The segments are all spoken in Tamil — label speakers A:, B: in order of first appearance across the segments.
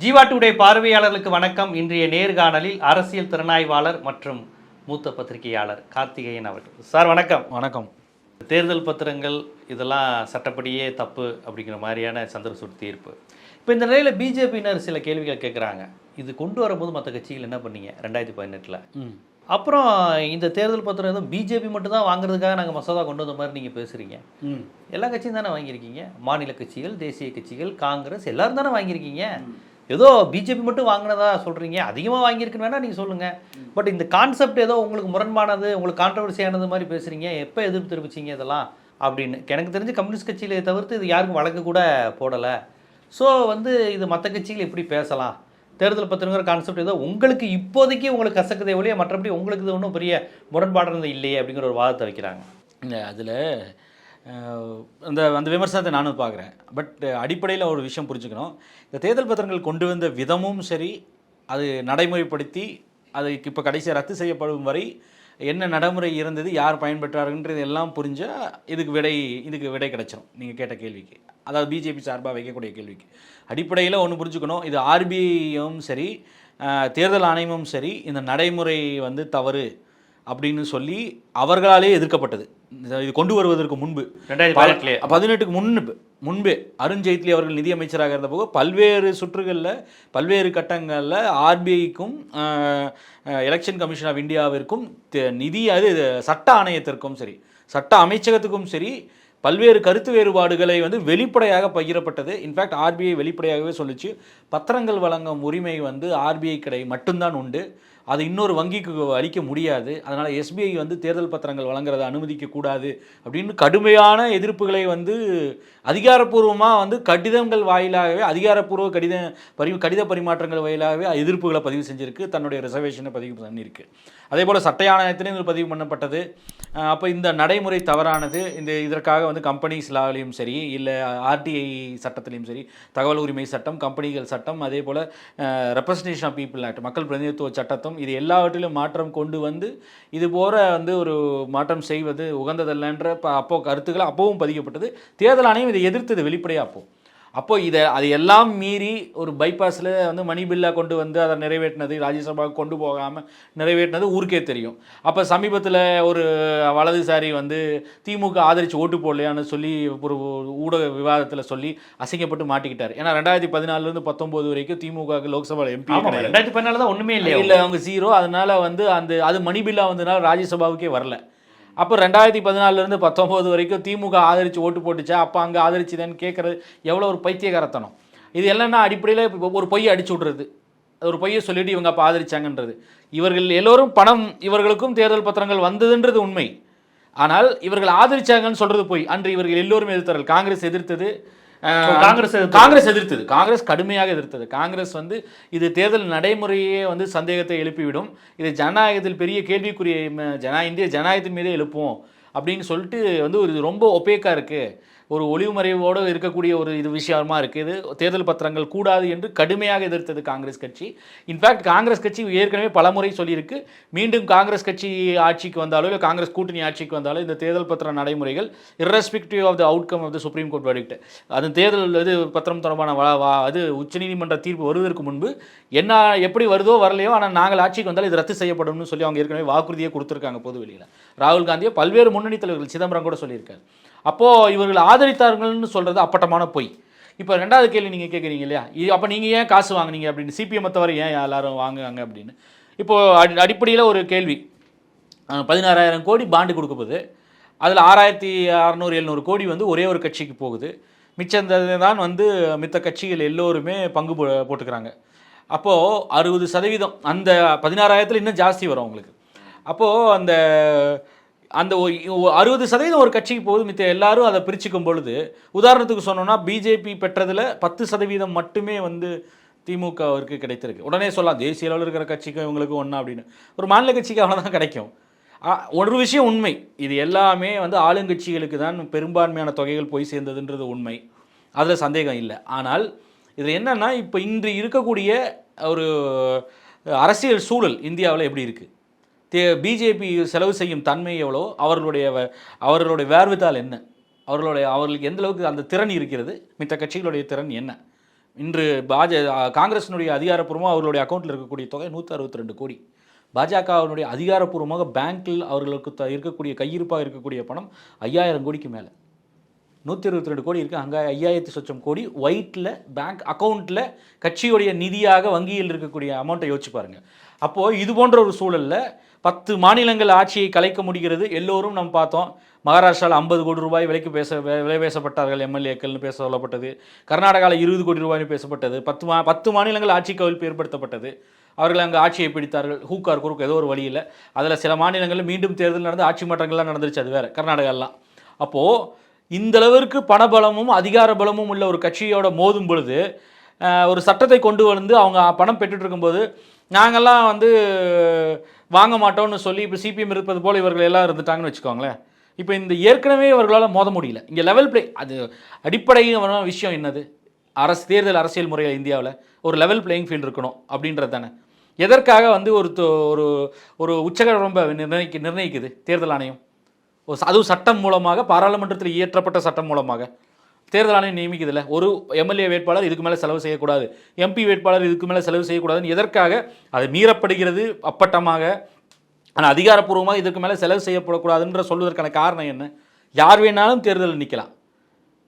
A: ஜீவா டுடே பார்வையாளர்களுக்கு வணக்கம். இன்றைய நேர்காணலில் அரசியல் திறனாய்வாளர் மற்றும் மூத்த பத்திரிகையாளர் கார்த்திகேயன் அவர்கள். சார் வணக்கம்.
B: வணக்கம்.
A: தேர்தல் பத்திரங்கள் இதெல்லாம் சட்டப்படியே தப்பு அப்படிங்கிற மாதிரியான சந்திரசூட் தீர்ப்பு. இப்போ இந்த நிலையில் பிஜேபியினர் சில கேள்விகள் கேட்குறாங்க இது கொண்டு வரும்போது மற்ற கட்சிகள் என்ன பண்ணீங்க ரெண்டாயிரத்தி பதினெட்டில்? அப்புறம் இந்த தேர்தல் பத்திரம் எதுவும் பிஜேபி மட்டும் தான் வாங்குறதுக்காக நாங்கள் மசோதா கொண்டு வந்த மாதிரி நீங்கள் பேசுகிறீங்க எல்லா கட்சியும் தானே வாங்கியிருக்கீங்க? மாநில கட்சிகள் தேசிய கட்சிகள் காங்கிரஸ் எல்லாரும் தானே வாங்கியிருக்கீங்க? ஏதோ பிஜேபி மட்டும் வாங்கினதா சொல்கிறீங்க அதிகமாக வாங்கியிருக்குன்னு வேணால் நீங்கள் சொல்லுங்கள் பட் இந்த கான்செப்ட் ஏதோ உங்களுக்கு முரண்பானது உங்களுக்கு கான்ட்ரவர்சியானது மாதிரி பேசுகிறீங்க எப்போ எதிர்ப்பு தெரிவிச்சிங்க இதெல்லாம் அப்படின்னு. எனக்கு தெரிஞ்சு கம்யூனிஸ்ட் கட்சியில் தவிர்த்து இது யாருக்கும் வழக்கு கூட போடலை. ஸோ வந்து இது மற்ற கட்சிகள் எப்படி பேசலாம்? தேர்தல் பத்திரங்கிற கான்செப்ட் ஏதோ உங்களுக்கு இப்போதைக்கு உங்களுக்கு கசக்குதே ஒழிய மற்றபடி உங்களுக்கு இது ஒன்றும் பெரிய முரண்பாடுறது இல்லையே அப்படிங்கிற ஒரு வாதத்தை வைக்கிறாங்க.
B: இல்லை அதில் அந்த அந்த விமர்சனத்தை நானும் பார்க்குறேன். பட் அடிப்படையில் ஒரு விஷயம் புரிஞ்சுக்கணும். இந்த தேர்தல் பத்திரங்கள் கொண்டு வந்த விதமும் சரி அது நடைமுறைப்படுத்தி அது இப்போ கடைசியாக ரத்து செய்யப்படும் வரை என்ன நடைமுறை இருந்தது யார் பயன்பெற்றாருன்றது எல்லாம் புரிஞ்சால் இதுக்கு விடை இதுக்கு விடை கிடச்சிரும். நீங்கள் கேட்ட கேள்விக்கு. அதாவது பிஜேபி சார்பாக வைக்கக்கூடிய கேள்விக்கு. அடிப்படையில் ஒன்று புரிஞ்சுக்கணும். இது ஆர்பிஐயும் சரி தேர்தல் ஆணையமும் சரி இந்த நடைமுறை வந்து தவறு அப்படின்னு சொல்லி அவர்களாலே எதிர்க்கப்பட்டது. இது கொண்டு வருவதற்கு முன்பு
A: ரெண்டாயிரத்தி
B: பதினெட்டுக்கு முன்பு முன்பே அருண் ஜேட்லி அவர்கள் நிதியமைச்சராக இருந்தபோது பல்வேறு சுற்றுகளில் பல்வேறு கட்டங்களில் ஆர்பிஐக்கும் எலெக்ஷன் கமிஷன் ஆஃப் இந்தியாவிற்கும் நிதி அது சட்ட ஆணையத்திற்கும் சரி சட்ட அமைச்சகத்துக்கும் சரி பல்வேறு கருத்து வேறுபாடுகளை வந்து வெளிப்படையாக பகிரப்பட்டது. இன்ஃபேக்ட் ஆர்பிஐ வெளிப்படையாகவே சொல்லுச்சு. பத்திரங்கள் வழங்கும் உரிமை வந்து ஆர்பிஐ கடை மட்டும்தான் உண்டு. அது இன்னொரு வங்கிக்கு அளிக்க முடியாது. அதனால் எஸ்பிஐ வந்து தேர்தல் பத்திரங்கள் வழங்குறதை அனுமதிக்கக்கூடாது அப்படின்னு கடுமையான எதிர்ப்புகளை வந்து அதிகாரப்பூர்வமாக வந்து கடிதங்கள் வாயிலாகவே அதிகாரப்பூர்வ கடித பரி கடித பரிமாற்றங்கள் வாயிலாகவே எதிர்ப்புகளை பதிவு செஞ்சுருக்கு. தன்னுடைய ரிசர்வேஷனை பதிவு பண்ணியிருக்கு. அதே போல் சட்ட ஆணையத்திலும் இது பதிவு பண்ணப்பட்டது. அப்போ இந்த நடைமுறை தவறானது இந்த இதற்காக வந்து கம்பெனிஸ் லாவிலையும் சரி இல்லை ஆர்டிஐ சட்டத்திலையும் சரி தகவல் உரிமை சட்டம் கம்பெனிகள் சட்டம் அதே போல் ரெப்ரசன்டேஷன் ஆஃப் பீப்புள் ஆக்ட் மக்கள் பிரதிநிதித்துவ சட்டத்தும் இது எல்லாவற்றிலும் மாற்றம் கொண்டு வந்து இது போல வந்து ஒரு மாற்றம் செய்வது உகந்ததல்லன்ற ப- அப்போ கருத்துக்கள் அப்போவும் பதிக்கப்பட்டது. தேர்தல் ஆணையம் இதை எதிர்த்தது வெளிப்படையாக அப்போது அப்போ இதை அது எல்லாம் மீறி ஒரு பைபாஸில் வந்து மணி பில்லாக கொண்டு வந்து அதை நிறைவேற்றினது ராஜ்யசபாவுக்கு கொண்டு போகாமல் நிறைவேற்றினது ஊருக்கே தெரியும். அப்போ சமீபத்தில் ஒரு வலதுசாரி வந்து திமுக ஆதரித்து ஓட்டு போடலையான்னு சொல்லி ஒரு ஊடக விவாதத்தில் சொல்லி அசிங்கப்பட்டு மாட்டிக்கிட்டார். ஏன்னா ரெண்டாயிரத்தி பதினாலுலேருந்து பத்தொம்போது வரைக்கும் திமுக லோக்சபா எம்பி
A: ரெண்டாயிரத்தி பதினாலு தான் ஒண்ணுமே இல்லையா
B: இல்லை அவங்க. ஜீரோ அதனால வந்து அந்த அது மணி பில்லா வந்ததுனால ராஜ்யசபாவுக்கே வரல. அப்போ ரெண்டாயிரத்தி பதினாலிருந்து பத்தொம்போது வரைக்கும் திமுக ஆதரித்து ஓட்டு போட்டுச்சா? அப்போ அங்கே ஆதரிச்சுதேன்னு கேட்குறது எவ்வளோ ஒரு பைத்தியகாரத்தனம். இது எல்லாம் அடிப்படையில் இப்போ ஒரு பொய்யை அடிச்சு விட்றது. ஒரு பொய்யை சொல்லிட்டு இவங்க அப்போ ஆதரிச்சாங்கன்றது. இவர்கள் எல்லோரும் பணம் இவர்களுக்கும் தேர்தல் பத்திரங்கள் வந்ததுன்றது உண்மை. ஆனால் இவர்கள் ஆதரிச்சாங்கன்னு சொல்கிறது பொய். அன்று இவர்கள் எல்லோரும் எதிர்த்தார்கள். காங்கிரஸ் எதிர்த்தது.
A: காங்கிரஸ்.
B: காங்கிரஸ் எதிர்த்தது. காங்கிரஸ் கடுமையாக எதிர்த்தது. காங்கிரஸ் வந்து இது தேர்தல் நடைமுறையே வந்து சந்தேகத்தை எழுப்பிவிடும். இது ஜனநாயகத்தில் பெரிய கேள்விக்குரிய ஜனா இந்திய ஜனநாயகத்தின் மீதே எழுப்புவோம். அப்படின்னு சொல்லிட்டு வந்து ஒரு ரொம்ப ஒப்பேக்காக இருக்குது ஒரு ஒளிவுமறைவோடு இருக்கக்கூடிய ஒரு இது விஷயமா இருக்குது தேர்தல் பத்திரங்கள் கூடாது என்று கடுமையாக எதிர்த்தது காங்கிரஸ் கட்சி. இன்ஃபேக்ட் காங்கிரஸ் கட்சி ஏற்கனவே பலமுறை சொல்லியிருக்கு. மீண்டும் காங்கிரஸ் கட்சி ஆட்சிக்கு வந்தாலோ இல்லை காங்கிரஸ் கூட்டணி ஆட்சிக்கு வந்தாலோ இந்த தேர்தல் பத்திர நடைமுறைகள் irrespective of the outcome of the supreme court verdict. அது தேர்தல் இது பத்திரம் தொடர்பான வா வா அது உச்சநீதிமன்ற தீர்ப்பு வருவதற்கு முன்பு என்ன எப்படி வருதோ வரலையோ ஆனால் நாங்கள் ஆட்சிக்கு வந்தாலும் இது ரத்து செய்யப்படும்னு சொல்லி அவங்க ஏற்கனவே வாக்குறுதியை கொடுத்துருக்காங்க பொதுவெளியில் ராகுல் காந்தியை பல்வேறு முன்னணி தலைவர்கள் சிதம்பரம் கூட சொல்லியிருக்காரு. அப்போது இவர்கள் ஆதரித்தார்கள்னு சொல்கிறது அப்பட்டமான பொய். இப்போ ரெண்டாவது கேள்வி நீங்கள் கேட்குறீங்க இல்லையா? இது அப்போ நீங்கள் ஏன் காசு வாங்குனீங்க அப்படின்னு சிபிஎம் தவிர ஏன் எல்லாரும் வாங்குவாங்க அப்படின்னு? இப்போது அடி அடிப்படையில் ஒரு கேள்வி. பதினாறாயிரம் கோடி பாண்டு கொடுக்க போகுது. அதில் ஆறாயிரத்தி அறநூறு எழுநூறு கோடி வந்து ஒரே ஒரு கட்சிக்கு போகுது. மிச்சம் தான் வந்து மித்த கட்சிகள் எல்லோருமே பங்கு போ போட்டுக்கிறாங்க. அப்போது அறுபது சதவீதம் அந்த பதினாறாயிரத்தில் இன்னும் ஜாஸ்தி வரும் உங்களுக்கு அப்போது அந்த அந்த அறுபது சதவீதம் ஒரு கட்சிக்கு போகுது மித்த எல்லாரும் அதை பிரிச்சுக்கும் பொழுது. உதாரணத்துக்கு சொன்னோம்னா பிஜேபி பெற்றதில் பத்து சதவீதம் மட்டுமே வந்து திமுகவிற்கு கிடைத்திருக்கு. உடனே சொல்லலாம் தேசிய அளவில் இருக்கிற கட்சிக்கு இவங்களுக்கு ஒன்றா அப்படின்னு. ஒரு மாநில கட்சிக்கு அவ்வளோதான் கிடைக்கும். ஒரு விஷயம் உண்மை. இது எல்லாமே வந்து ஆளுங்கட்சிகளுக்கு தான் பெரும்பான்மையான தொகைகள் போய் சேர்ந்ததுன்றது உண்மை. அதில் சந்தேகம் இல்லை. ஆனால் இதில் என்னென்னா இப்போ இன்று இருக்கக்கூடிய ஒரு அரசியல் சூழல் இந்தியாவில் எப்படி இருக்குது பிஜேபி செலவு செய்யும் தன்மை எவ்வளோ? அவர்களுடைய வ- அவர்களுடைய வேர்வித்தால் என்ன? அவர்களுடைய அவர்களுக்கு எந்த அளவுக்கு அந்த திறன் இருக்கிறது? மித்த கட்சிகளுடைய திறன் என்ன? இன்று பாஜ காங்கிரஸினுடைய அதிகாரப்பூர்வமாக அவர்களுடைய அக்கௌண்ட்டில் இருக்கக்கூடிய தொகை நூற்றி அறுபத்தி ரெண்டு கோடி. பாஜகவினுடைய அதிகாரப்பூர்வமாக பேங்க்கில் அவர்களுக்கு த- இருக்கக்கூடிய கையிருப்பாக இருக்கக்கூடிய பணம் ஐயாயிரம் கோடிக்கு மேலே. நூற்றி இருபத்தி ரெண்டு கோடி இருக்குது அங்கே ஐயாயிரத்தி சொச்சம் கோடி. ஒயிட்டில் பேங்க் அக்கௌண்ட்டில் கட்சியுடைய நிதியாக வங்கியில் இருக்கக்கூடிய அமௌண்ட்டை யோசிச்சு பாருங்கள் அப்போது இது போன்ற ஒரு சூழலில் பத்து மாநிலங்கள் ஆட்சியை கலைக்க முடிகிறது. எல்லோரும் நம்ம பார்த்தோம். மகாராஷ்டிராவில் ஐம்பது கோடி ரூபாய் விலைக்கு பேச விலை பேசப்பட்டார்கள் எம்எல்ஏக்கள்னு பேச சொல்லப்பட்டது. கர்நாடகாவில் இருபது கோடி ரூபாய்னு பேசப்பட்டது. பத்து மா பத்து மாநிலங்கள் ஆட்சி கவிழ்ப்பு ஏற்படுத்தப்பட்டது. அவர்கள் அங்கே ஆட்சியை பிடித்தார்கள். ஹூக்கார் குறுக்கு ஏதோ ஒரு வழியில் அதில் சில மாநிலங்களில் மீண்டும் தேர்தல் நடந்து ஆட்சி மாற்றங்கள்லாம் நடந்துருச்சு அது வேறு கர்நாடகாலாம் அப்போது இந்த அளவிற்கு பணபலமும் அதிகார பலமும் உள்ள ஒரு கட்சியோட மோதும் பொழுது ஒரு சட்டத்தை கொண்டு வந்து அவங்க பணம் பெற்றுட்டு இருக்கும்போது நாங்கள்லாம் வந்து வாங்க மாட்டோம்னு சொல்லி இப்போ சிபிஎம் இருப்பது போல் இவர்கள் எல்லாம் இருந்துட்டாங்கன்னு வச்சுக்கோங்களேன். இப்போ இந்த ஏற்கனவே இவர்களால் மோத முடியல. இங்கே லெவல் பிளே அது அடிப்படையான விஷயம் என்னது? அரசு தேர்தல் அரசியல் முறையில் இந்தியாவில் ஒரு லெவல் பிளேயிங் ஃபீல்டு இருக்கணும் அப்படின்றது தானே. எதற்காக வந்து ஒரு தொ- ஒரு ஒரு உச்சகரம்ப நிர்ணயிக்க நிர்ணயிக்குது தேர்தல் ஆணையம்? அதுவும் சட்டம் மூலமாக பாராளுமன்றத்தில் இயற்றப்பட்ட சட்டம் மூலமாக. தேர்தல் ஆணையம் நியமிக்குதுல்ல. ஒரு எம்எல்ஏ வேட்பாளர் இதுக்கு மேலே செலவு செய்யக்கூடாது. எம்பி வேட்பாளர் இதுக்கு மேலே செலவு செய்யக்கூடாதுன்னு எதற்காக? அது மீறப்படுகிறது அப்பட்டமாக. ஆனால் அதிகாரப்பூர்வமாக இதுக்கு மேலே செலவு செய்யப்படக்கூடாதுன்ற சொல்வதற்கான காரணம் என்ன? யார் வேணாலும் தேர்தலில் நிற்கலாம்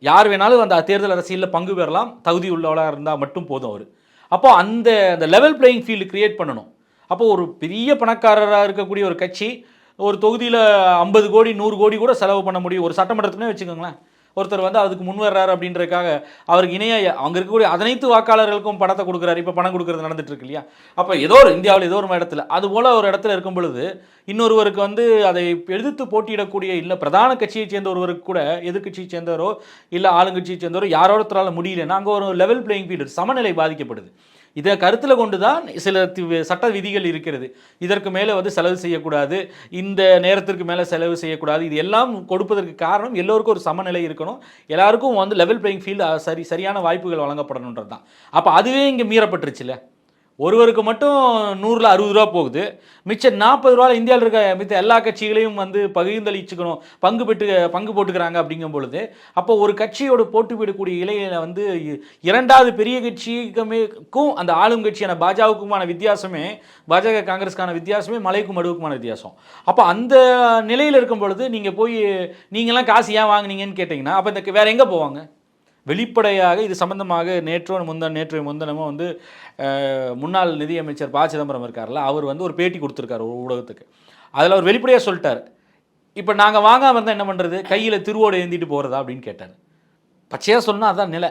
B: யார் வேணாலும் அந்த தேர்தல் அரசியலில் பங்கு பெறலாம். தகுதி உள்ளவளாக இருந்தால் மட்டும் போதும் அவர். அப்போ அந்த அந்த லெவல் பிளேயிங் ஃபீல்டு கிரியேட் பண்ணணும். அப்போ ஒரு பெரிய பணக்காரராக இருக்கக்கூடிய ஒரு கட்சி ஒரு தொகுதியில் ஐம்பது கோடி நூறு கோடி கூட செலவு பண்ண முடியும். ஒரு சட்டமன்றத்துக்குனே வச்சுக்கோங்களேன். ஒருத்தர் வந்து அதுக்கு முன் வர்றாரு அப்படின்றதுக்காக அவருக்கு இணைய அங்கே இருக்கக்கூடிய அனைத்து வாக்காளர்களுக்கும் பணத்தை கொடுக்குறாரு. இப்போ பணம் கொடுக்குறது நடந்துட்டு இருக்கு இல்லையா? அப்போ ஏதோ ஒரு இந்தியாவில் ஏதோ ஒரு இடத்துல அது போல் ஒரு இடத்துல இருக்கும் பொழுது இன்னொருவருக்கு வந்து அதை எதிர்த்து போட்டியிடக்கூடிய இல்லை பிரதான கட்சியை சேர்ந்த ஒருவருக்கு கூட எதிர்க்கட்சியை சேர்ந்தவரோ இல்லை ஆளுங்கட்சியை சேர்ந்தவரோ ஒருத்தரால் முடியலன்னா அங்கே ஒரு லெவல் பிளேயிங் ஃபீல்டு சமநிலை பாதிக்கப்படுது. இதை கருத்தில் கொண்டு தான் சில தி- சட்ட விதிகள் இருக்கிறது. இதற்கு மேலே வந்து செலவு செய்யக்கூடாது. இந்த நேரத்திற்கு மேலே செலவு செய்யக்கூடாது. இது எல்லாம் கொடுப்பதற்கு காரணம் எல்லோருக்கும் ஒரு சமநிலை இருக்கணும். எல்லாருக்கும் வந்து லெவல் பிளேயிங் ஃபீல்டு சரி சரியான வாய்ப்புகள் வழங்கப்படணுன்றது தான் அப்போ அதுவே இங்கே மீறப்பட்டுருச்சுல்ல? ஒருவருக்கு மட்டும் நூறில் அறுபது ரூபா போகுது. மிச்சம் நாற்பது ரூபாவில் இந்தியாவில் இருக்க மித்த எல்லா கட்சிகளையும் வந்து பகிர்ந்தளிச்சுக்கணும் பங்கு பெற்று பங்கு போட்டுக்கிறாங்க அப்படிங்கும் பொழுது அப்போ ஒரு கட்சியோட போட்டு போயிடக்கூடிய இலையில வந்து இ- இரண்டாவது பெரிய கட்சிக்குமேக்கும் அந்த ஆளும் கட்சியான பாஜகவுக்குமான வித்தியாசமே பாஜக காங்கிரஸ்க்கான வித்தியாசமே மலைக்கும் மடுவுக்குமான வித்தியாசம். அப்போ அந்த நிலையில் இருக்கும் பொழுது நீங்கள் போய் நீங்களாம் காசு ஏன் வாங்குனீங்கன்னு கேட்டிங்கன்னா அப்போ இந்த வேறு எங்கே போவாங்க? வெளிப்படையாக இது சம்பந்தமாக நேற்றோ முந்தன் நேற்றோ முந்தனமோ வந்து முன்னாள் நிதியமைச்சர் ப. சிதம்பரம் இருக்கார்ல அவர் வந்து ஒரு பேட்டி கொடுத்துருக்காரு ஒரு ஊடகத்துக்கு. அதில் அவர் வெளிப்படையாக சொல்லிட்டார். இப்போ நாங்கள் வாங்காமல் இருந்தால் என்ன பண்ணுறது கையில் திருவோடு ஏந்திட்டு போகிறதா அப்படின்னு கேட்டார். பச்சையாக சொன்னால் அதான் நிலை.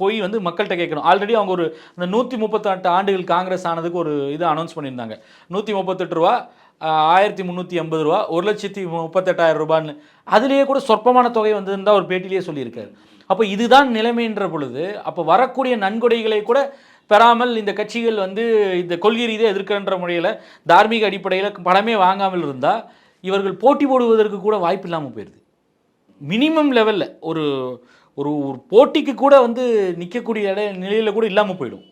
B: போய் வந்து மக்கள்கிட்ட கேட்கணும். ஆல்ரெடி அவங்க ஒரு அந்த நூற்றி முப்பத்தெட்டு ஆண்டுகள் காங்கிரஸ் ஆனதுக்கு ஒரு இது அனௌன்ஸ் பண்ணியிருந்தாங்க. நூற்றி முப்பத்தெட்டு ரூபா ஆயிரத்தி முந்நூற்றி எண்பது ரூபா ஒரு லட்சத்தி முப்பத்தெட்டாயிரம் ரூபான்னு. அதுலேயே கூட சொற்பமான தொகை வந்திருந்தா ஒரு பேட்டிலேயே சொல்லியிருக்காரு. அப்போ இதுதான் நிலைமைன்ற பொழுது அப்போ வரக்கூடிய நன்கொடைகளை கூட பெறாமல் இந்த கட்சிகள் வந்து இந்த கொள்கை ரீதியாக எதிர்க்கின்ற முறையில் தார்மீக அடிப்படையில் பணமே வாங்காமல் இருந்தால் இவர்கள் போட்டி போடுவதற்கு கூட வாய்ப்பு இல்லாமல் போயிடுது மினிமம் லெவலில் ஒரு ஒரு ஒரு போட்டிக்கு கூட வந்து நிற்கக்கூடிய இட நிலையில் கூட இல்லாமல் போயிடும்.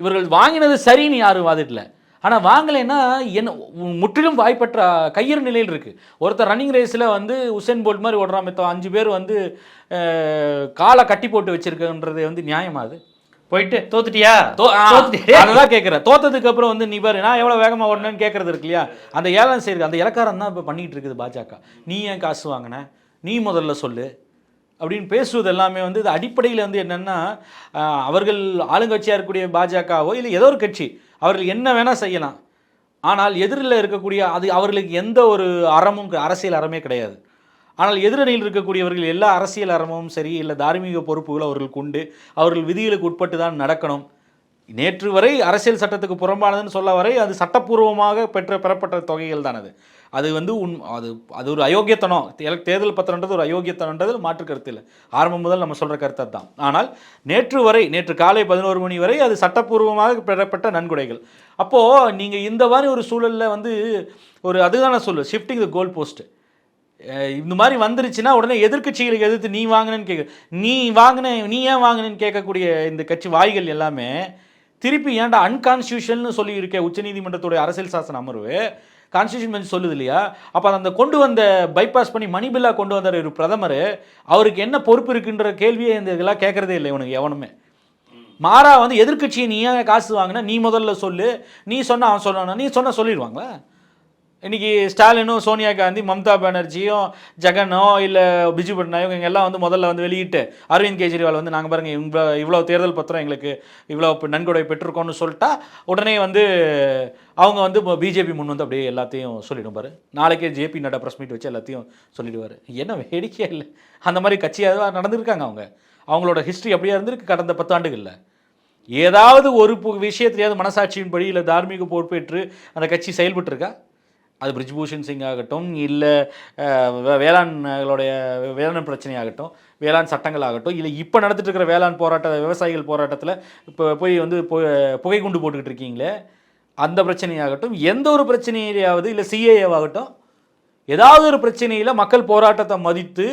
B: இவர்கள் வாங்கினது சரின்னு யாரும் வாதிடல. ஆனால் வாங்கலைன்னா என்ன முற்றிலும் வாய்ப்பற்ற கையிறு நிலையில் இருக்குது ஒருத்தர் ரன்னிங் ரேஸில் வந்து உசேன் போல்ட் மாதிரி ஓடுறான் மத்த அஞ்சு பேர் வந்து காலை கட்டி போட்டு வச்சிருக்கன்றது வந்து நியாயமா அது?
A: போயிட்டு தோத்துட்டியா?
B: அததான் கேட்குறேன் தோத்ததுக்கு அப்புறம் வந்து நீ பாரு நான் எவ்வளோ வேகமாக ஓடணும்னு கேட்கறது இருக்கு இல்லையா? அந்த ஏழாம் செய்யுது அந்த இலக்காரம் தான் இப்போ பண்ணிட்டு இருக்குது பாஜக. நீ ஏன் காசு வாங்கின? நீ முதல்ல சொல்லு. அப்படின்னு பேசுவது எல்லாமே வந்து இது அடிப்படையில் வந்து என்னென்னா அவர்கள் ஆளுங்கட்சியாக இருக்கக்கூடிய பாஜகவோ இல்லை ஏதோ ஒரு கட்சி அவர்கள் என்ன வேணால் செய்யலாம். ஆனால் எதிரில் இருக்கக்கூடிய அது அவர்களுக்கு எந்த ஒரு அறமும் அரசியல் அறமே கிடையாது. ஆனால் எதிரணியில் இருக்கக்கூடியவர்கள் எல்லா அரசியல் அறமும் சரி இல்லை தார்மீக பொறுப்புகள் அவர்களுக்கு உண்டு. அவர்கள் விதிகளுக்கு உட்பட்டு தான் நடக்கணும். நேற்று வரை அரசியல் சட்டத்துக்கு புறம்பானதுன்னு சொல்ல வரை அது சட்டப்பூர்வமாக பெற்ற பெறப்பட்ட தொகைகள் தான் அது. அது வந்து உன் அது அது ஒரு அயோக்கியத்தனம். தேர்தல் பத்திரன்றது ஒரு அயோக்கியத்தனன்றது மாற்று கருத்து இல்லை. ஆரம்பம் முதல் நம்ம சொல்கிற கருத்தை தான் ஆனால் நேற்று வரை நேற்று காலை பதினோரு மணி வரை அது சட்டப்பூர்வமாக பெறப்பட்ட நன்கொடைகள். அப்போது நீங்கள் இந்த மாதிரி ஒரு சூழலில் வந்து ஒரு அதுதான் நான் சொல்லு ஷிஃப்டிங் த கோல் போஸ்ட்டு இந்த மாதிரி வந்துருச்சுன்னா உடனே எதிர்க்கட்சிகளுக்கு எதிர்த்து நீ வாங்கினேன்னு கேட்க நீ வாங்கின நீ ஏன் வாங்கினேன்னு கேட்கக்கூடிய இந்த கட்சி வாய்கள் எல்லாமே திருப்பி ஏன்டா அன்கான்ஸ்டியூஷன் சொல்லி இருக்க உச்சநீதிமன்றத்துடைய அரசியல் சாசன அமர்வு? கான்ஸ்டியூஷன் பெஞ்ச் சொல்லுது இல்லையா? அப்போ அந்த கொண்டு வந்த பைபாஸ் பண்ணி மணி பில்லா கொண்டு வந்தார் ஒரு பிரதமர். அவருக்கு என்ன பொறுப்பு இருக்குன்ற கேள்வியே இந்த இதெல்லாம் கேட்கறதே இல்லை இவனுக்கு எவனுமே. மாறா வந்து எதிர்க்கட்சியை நீ ஏன் காசு வாங்கினா? நீ முதல்ல சொல்லு. நீ சொன்ன அவன் சொல்லணும் நீ சொன்ன சொல்லிடுவாங்களா? இன்னைக்கு ஸ்டாலினும் சோனியா காந்தி மம்தா பானர்ஜியும் ஜெகனோ இல்லை பிஜு பட்நாயக் இவங்க எல்லாம் வந்து முதல்ல வந்து வெளியிட்டு அரவிந்த் கெஜ்ரிவால் வந்து நாங்கள் பாருங்கள் இவ்வளோ இவ்வளோ தேர்தல் பத்திரம் எங்களுக்கு இவ்வளோ நன்கொடை பெற்றிருக்கோம்னு சொல்லிட்டா உடனே வந்து அவங்க வந்து பிஜேபி முன் வந்து அப்படியே எல்லாத்தையும் சொல்லிடுவார் நாளைக்கே ஜேபி நட்டா ப்ரெஸ் மீட் வச்சு எல்லாத்தையும் சொல்லிடுவார். என்ன வேடிக்கையாக இல்லை. அந்த மாதிரி கட்சியாக நடந்திருக்காங்க அவங்க. அவங்களோட ஹிஸ்ட்ரி அப்படியே இருந்திருக்கு கடந்த பத்தாண்டுகளில். ஏதாவது ஒரு பு- மனசாட்சியின் மனசாட்சியின்படி இல்லை தார்மீக பொறுப்பேற்று அந்த கட்சி செயல்பட்டுருக்கா? அது பிரிஜ்பூஷன் சிங் ஆகட்டும் இல்லை வேளாண்களுடைய வேளாண் பிரச்சனை ஆகட்டும் வேளாண் சட்டங்கள் ஆகட்டும் இல்லை இப்போ நடந்துட்டு இருக்கிற வேளாண் போராட்ட விவசாயிகள் போராட்டத்தில் இப்போ போய் வந்து பு- புகை குண்டு போட்டுக்கிட்டு இருக்கீங்களே அந்த பிரச்சனையாகட்டும் எந்த ஒரு பிரச்சனையிலேயாவது இல்லை சிஏஏவாகட்டும் ஏதாவது ஒரு பிரச்சனையில் மக்கள் போராட்டத்தை மதித்து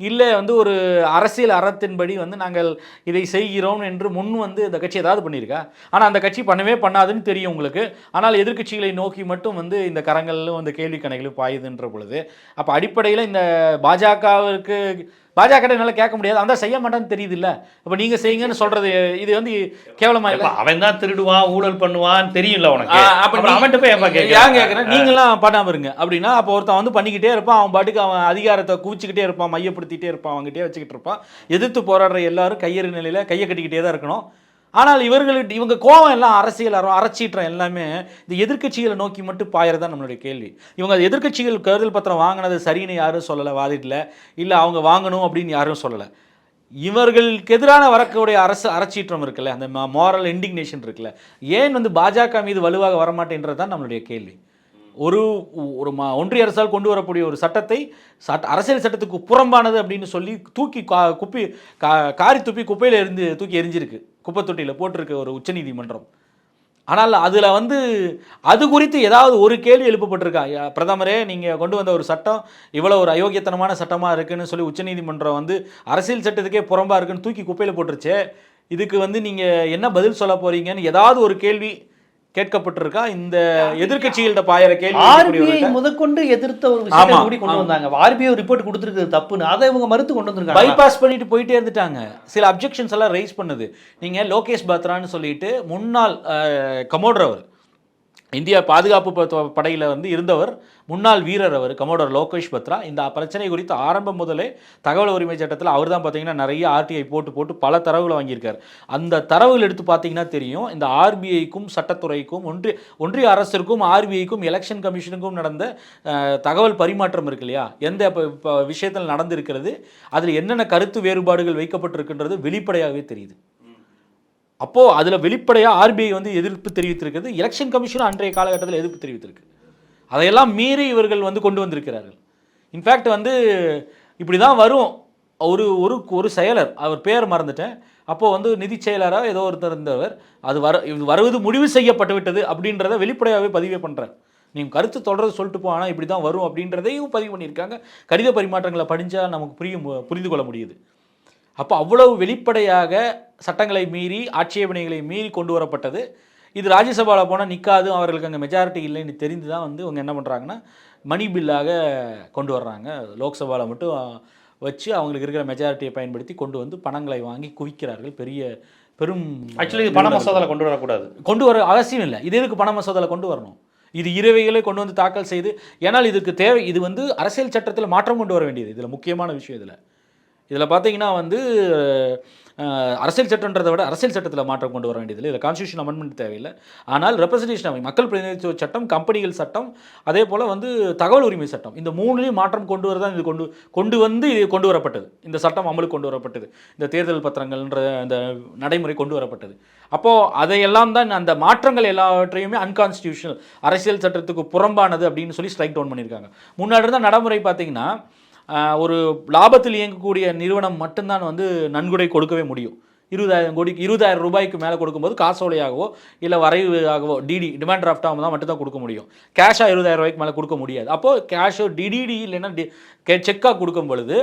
B: இல்லை வந்து ஒரு அரசியல் அறத்தின்படி வந்து நாங்கள் இதை செய்கிறோம் என்று முன் வந்து இந்த கட்சி ஏதாவது பண்ணியிருக்கா? ஆனால் அந்த கட்சி பண்ணவே பண்ணாதுன்னு தெரியும் உங்களுக்கு. ஆனால் எதிர்க்கட்சிகளை நோக்கி மட்டும் வந்து இந்த கரங்களும் இந்த கேள்வி கணைகளும் பாயுதுன்ற பொழுது அப்போ அடிப்படையில் இந்த பாஜகவிற்கு பாஜக என்னால கேட்க முடியாது. அந்த செய்ய மாட்டான்னு தெரியுது இல்லை அப்போ நீங்கள் செய்யுங்கன்னு சொல்றது இது வந்து கேவலமா இல்லை.
A: அவன் தான் திருடுவான் ஊழல் பண்ணுவான் தெரியும்ல உனக்கு.
B: அப்ப
A: அவன்கிட்ட போய்
B: ஏன்
A: கேட்க
B: கேட்குறேன் நீங்களாம் பண்ணாம இருங்க. அப்படின்னா அப்போ ஒருத்தன் வந்து பண்ணிக்கிட்டே இருப்பான். அவன் பாட்டுக்கு அவன் அதிகாரத்தை குவிச்சுக்கிட்டே இருப்பான் மையப்படுத்திட்டே இருப்பான் அவங்ககிட்டே வச்சுக்கிட்டு இருப்பான். எதிர்த்து போராடுற எல்லாரும் கையறு நிலையில கையை கட்டிக்கிட்டே தான் இருக்கணும். ஆனால் இவர்களுக்கு இவங்க கோவம் எல்லாம் அரசியல் அறம் எல்லாமே இந்த எதிர்க்கட்சிகளை நோக்கி மட்டும் பாயறதான் நம்மளுடைய கேள்வி. இவங்க எதிர்க்கட்சிகள் கருதல் பத்திரம் வாங்கினது சரின்னு யாரும் சொல்லலை வாதிடல. இல்லை அவங்க வாங்கணும் அப்படின்னு யாரும் சொல்லலை. இவர்களுக்கு எதிரான வரக்கூடிய அரசு அறச்சீற்றம் இருக்குல்ல அந்த மாரல் இண்டிக்னேஷன் இருக்குல்ல ஏன் வந்து பாஜக மீது வலுவாக வரமாட்டேன்றது தான் நம்மளுடைய கேள்வி. ஒரு ஒரு மா ஒன்றிய அரசால் கொண்டு வரக்கூடிய ஒரு சட்டத்தை சட்ட அரசியல் சட்டத்துக்கு புறம்பானது அப்படின்னு சொல்லி தூக்கி கா குப்பி கா காரி துப்பி குப்பையில் இருந்து தூக்கி எரிஞ்சிருக்கு. குப்பை தொட்டியில் போட்டிருக்கு ஒரு உச்சநீதிமன்றம். ஆனால் அதில் வந்து அது குறித்து ஏதாவது ஒரு கேள்வி எழுப்பப்பட்டிருக்கா? யா, பிரதமரே நீங்கள் கொண்டு வந்த ஒரு சட்டம் இவ்வளோ ஒரு அயோக்கியத்தனமான சட்டமாக இருக்குன்னு சொல்லி உச்சநீதிமன்றம் வந்து அரசியல் சட்டத்துக்கே புறம்பாக இருக்குன்னு தூக்கி குப்பையில் போட்டுருச்சே. இதுக்கு வந்து நீங்கள் என்ன பதில் சொல்ல போகிறீங்கன்னு ஏதாவது ஒரு கேள்வி கேட்கப்பட்டிருக்கா? இந்த எதிர்க்கட்சிகள்கிட்ட பாயிற கேள்வி
A: ஆர்பிஐ? முதற்கொண்டு எதிர்த்த ஒரு விஷயத்தை
B: ஆமா,
A: கூடி கொண்டு. வந்தாங்க. ஆர்பிஐ ரிப்போர்ட் கொடுத்துருக்கு தப்புன்னு. அதை இவங்க மறுத்து கொண்டு வந்திருக்காங்க
B: பைபாஸ் பண்ணிட்டு போயிட்டே இருந்துட்டாங்க. சில அப்ஜெக்ஷன்ஸ் எல்லாம் ரைஸ் பண்ணுது. நீங்க லோகேஷ் பத்ரான்னு சொல்லிட்டு முன்னாள் கமோடர் அவர் இந்தியா பாதுகாப்பு படையில வந்து இருந்தவர் முன்னாள் வீரர் அவர் கமோடர் லோகேஷ் பத்ரா இந்த பிரச்சனை குறித்து ஆரம்பம் முதலே தகவல் உரிமை சட்டத்தில் அவர் தான் பார்த்தீங்கன்னா நிறைய ஆர்டிஐ போட்டு போட்டு பல தரவுகளை வாங்கியிருக்காரு. அந்த தரவுகள் எடுத்து பார்த்தீங்கன்னா தெரியும் இந்த ஆர்பிஐக்கும் சட்டத்துறைக்கும் ஒன்றிய ஒன்றிய அரசிற்கும் ஆர்பிஐக்கும் எலெக்ஷன் கமிஷனுக்கும் நடந்த தகவல் பரிமாற்றம் இருக்கு இல்லையா? எந்த இப்போ விஷயத்தில் நடந்திருக்கிறது அதில் என்னென்ன கருத்து வேறுபாடுகள் வைக்கப்பட்டிருக்கின்றது வெளிப்படையாகவே தெரியுது. அப்போது அதில் வெளிப்படையாக ஆர்பிஐ வந்து எதிர்ப்பு தெரிவித்திருக்கிறது எலெக்ஷன் கமிஷனும் அன்றைய காலகட்டத்தில் எதிர்ப்பு தெரிவித்திருக்கு. அதையெல்லாம் மீறி இவர்கள் வந்து கொண்டு வந்திருக்கிறார்கள். இன்ஃபேக்ட் வந்து இப்படி தான் வரும். ஒரு ஒரு ஒரு செயலர் அவர் பேர் மறந்துட்டேன். அப்போது வந்து நிதி செயலராக ஏதோ ஒருத்தர் இருந்தவர். அது வர இது வருவது முடிவு செய்யப்பட்டு விட்டது அப்படின்றத வெளிப்படையாகவே பதிவே பண்ணுறார் நீங்கள் கருத்து தொடர்ந்து சொல்லிட்டு போ ஆனால் இப்படி தான் வரும் அப்படின்றதையும் பதிவு பண்ணியிருக்காங்க. கடித பரிமாற்றங்களை படிஞ்சால் நமக்கு புரியும் புரிந்து கொள்ள முடியுது. அப்போ அவ்வளவு வெளிப்படையாக சட்டங்களை மீறி ஆட்சேபனைகளை மீறி கொண்டு வரப்பட்டது. இது ராஜ்யசபாவில் போனால் நிற்காது அவர்களுக்கு அங்கே மெஜாரிட்டி இல்லைன்னு தெரிந்து தான் வந்து இவங்க என்ன பண்ணுறாங்கன்னா மணி பில்லாக கொண்டு வர்றாங்க. லோக்சபாவில் மட்டும் வச்சு அவங்களுக்கு இருக்கிற மெஜாரிட்டியை பயன்படுத்தி கொண்டு வந்து பணங்களை வாங்கி குவிக்கிறார்கள். பெரிய பெரும்
A: ஆக்சுவலி பண மசோதால கொண்டு வரக்கூடாது.
B: கொண்டு வர அவசியம் இல்லை. இது எதுக்கு பண மசோதாவில் கொண்டு வரணும்? இது இரவைகளை கொண்டு வந்து தாக்கல் செய்து ஏன்னால் இதுக்கு தேவை இது வந்து அரசியல் சட்டத்தில் மாற்றம் கொண்டு வர வேண்டியது. இதில் முக்கியமான விஷயம் இதில். இதில் பார்த்தீங்கன்னா வந்து அரசியல் சட்டன்றதை விட அரசியல் சட்டத்தில் மாற்றம் கொண்டு வர வேண்டியதில்லை. இதில் கான்ஸ்டியூஷன் அமெண்ட்மெண்ட் தேவையில்லை. ஆனால் ரெப்ரசன்டேஷன் அவை மக்கள் பிரதிநிதித்துவ சட்டம் கம்பெனிகள் சட்டம் அதே போல் வந்து தகவல் உரிமை சட்டம். இந்த மூணுலேயும் மாற்றம் கொண்டு வரதான் இது கொண்டு கொண்டு வந்து இது கொண்டு வரப்பட்டது. இந்த சட்டம் அமலுக்கு கொண்டு வரப்பட்டது. இந்த தேர்தல் பத்திரங்கள்ன்ற அந்த நடைமுறை கொண்டு வரப்பட்டது. அப்போது அதையெல்லாம் தான் அந்த மாற்றங்கள் எல்லாவற்றையுமே அன்கான்ஸ்டியூஷனல் அரசியல் சட்டத்துக்கு புறம்பானது அப்படின்னு சொல்லி ஸ்ட்ரைக் டவுன் பண்ணியிருக்காங்க. முன்னாடி இருந்த நடைமுறை பார்த்தீங்கன்னா ஒரு லாபத்தில் இயங்கக்கூடிய நிறுவனம் மட்டும்தான் வந்து நன்கொடை கொடுக்கவே முடியும். இருபதாயிரம் கோடி இருபதாயிரம் ரூபாய்க்கு மேலே கொடுக்கும்போது காசோலையாகவோ இல்லை வரைவாகவோ டிடி டிமாண்ட் டிராஃப்டாக தான் மட்டும் தான் கொடுக்க முடியும். கேஷாக இருபதாயிரம் ரூபாய்க்கு மேலே கொடுக்க முடியாது. அப்போது கேஷோ டிடிடி இல்லைன்னா செக்காக கொடுக்கும் பொழுது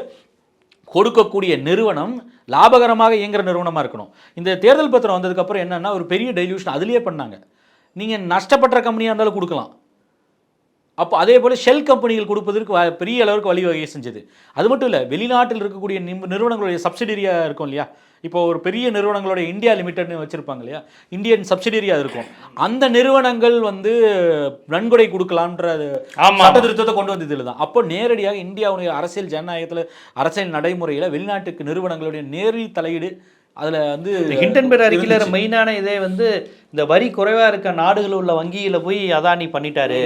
B: கொடுக்கக்கூடிய நிறுவனம் லாபகரமாக இயங்குற நிறுவனமாக இருக்கணும். இந்த தேர்தல் பத்திரம் வந்ததுக்கப்புறம் என்னென்னா ஒரு பெரிய டைல்யூஷன் அதுலேயே பண்ணாங்க. நீங்கள் நஷ்டப்பட்ட கம்பெனியாக இருந்தாலும் கொடுக்கலாம். அப்போ அதே போல் ஷெல் கம்பெனிகள் கொடுப்பதற்கு வ- பெரிய அளவுக்கு வழிவகை செஞ்சது. அது மட்டும் இல்லை வெளிநாட்டில் இருக்கக்கூடிய நிறுவனங்களுடைய சப்சிடரியாக இருக்கும் இல்லையா? இப்போ ஒரு பெரிய நிறுவனங்களோட இந்தியா லிமிடெட்னு வச்சிருப்பாங்க இல்லையா? இந்தியன் சப்சிடரி அது இருக்கும். அந்த நிறுவனங்கள் வந்து நன்கொடை கொடுக்கலான்ற. சட்ட திருத்தத்தை கொண்டு வந்தது இதுல தான். அப்போ நேரடியாக இந்தியாவுடைய அரசியல் ஜனநாயகத்துல அரசியல் நடைமுறையில வெளிநாட்டுக்கு நிறுவனங்களுடைய நேரடி தலையீடு அதுல வந்து
A: இந்த ஹிண்டன்பெர்க் அறிக்கையில மெயினான இதே வந்து இந்த வரி குறைவா இருக்க நாடுகள் உள்ள வங்கியில போய் அதானி பண்ணிட்டாரு.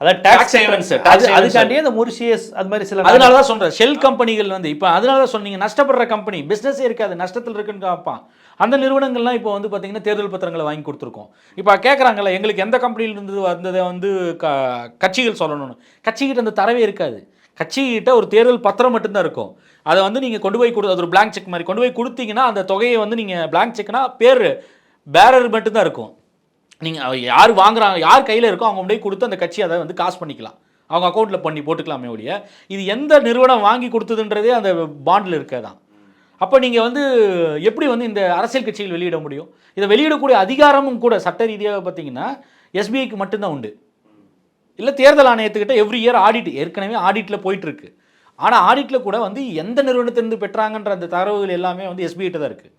B: Tax
A: tax
B: havens.
A: அதுக்காண்டியே இந்த மொரிஷியஸ் அது மாதிரி சில
B: அதனால தான் சொல்றேன். ஷெல் கம்பெனிகள் வந்து இப்போ அதனால தான் சொன்னீங்க நஷ்டப்படுற கம்பெனி பிஸ்னஸே இருக்காது நஷ்டத்தில் இருக்குன்னு காப்பான். அந்த நிறுவனங்கள்லாம் இப்போ வந்து பார்த்தீங்கன்னா தேர்தல் பத்திரங்களை வாங்கி கொடுத்துருக்கோம். இப்போ கேட்குறாங்கல்ல எங்களுக்கு எந்த கம்பெனியில இருந்து வந்ததை வந்து க கட்சிகள் சொல்லணும்னு. கட்சிகிட்ட அந்த தரவே இருக்காது. கட்சிகிட்ட ஒரு தேர்தல் பத்திரம் மட்டும்தான் இருக்கும். அதை வந்து நீங்கள் கொண்டு போய் கொடு அது ஒரு blank செக் மாதிரி. கொண்டு போய் கொடுத்தீங்கன்னா அந்த தொகையை வந்து நீங்கள் blank செக்னா பேர் பேரர் மட்டும்தான் இருக்கும். நீங்கள் யார் வாங்குறாங்க யார் கையில் இருக்கோ அவங்க அப்படியே கொடுத்து அந்த கட்சி அதை வந்து காசு பண்ணிக்கலாம். அவங்க அக்கௌண்ட்டில் பண்ணி போட்டுக்கலாமே ஒழிய இது எந்த நிறுவனம் வாங்கி கொடுத்ததுன்றதே அந்த பாண்டில் இருக்கதான். அப்போ நீங்கள் வந்து எப்படி வந்து இந்த அரசியல் கட்சிகள் வெளியிட முடியும்? இதை வெளியிடக்கூடிய அதிகாரமும் கூட சட்ட ரீதியாக பார்த்தீங்கன்னா எஸ்பிஐக்கு மட்டும்தான் உண்டு. இல்லை தேர்தல் ஆணையத்துக்கிட்ட எவ்ரி இயர் ஆடிட் ஏற்கனவே ஆடிட்டில் போயிட்டுருக்கு. ஆனால் ஆடிட்டில் கூட வந்து எந்த நிறுவனத்திலிருந்து பெற்றாங்கன்ற அந்த தரவுகள் எல்லாமே வந்து எஸ்பிஐட்டு தான் இருக்குது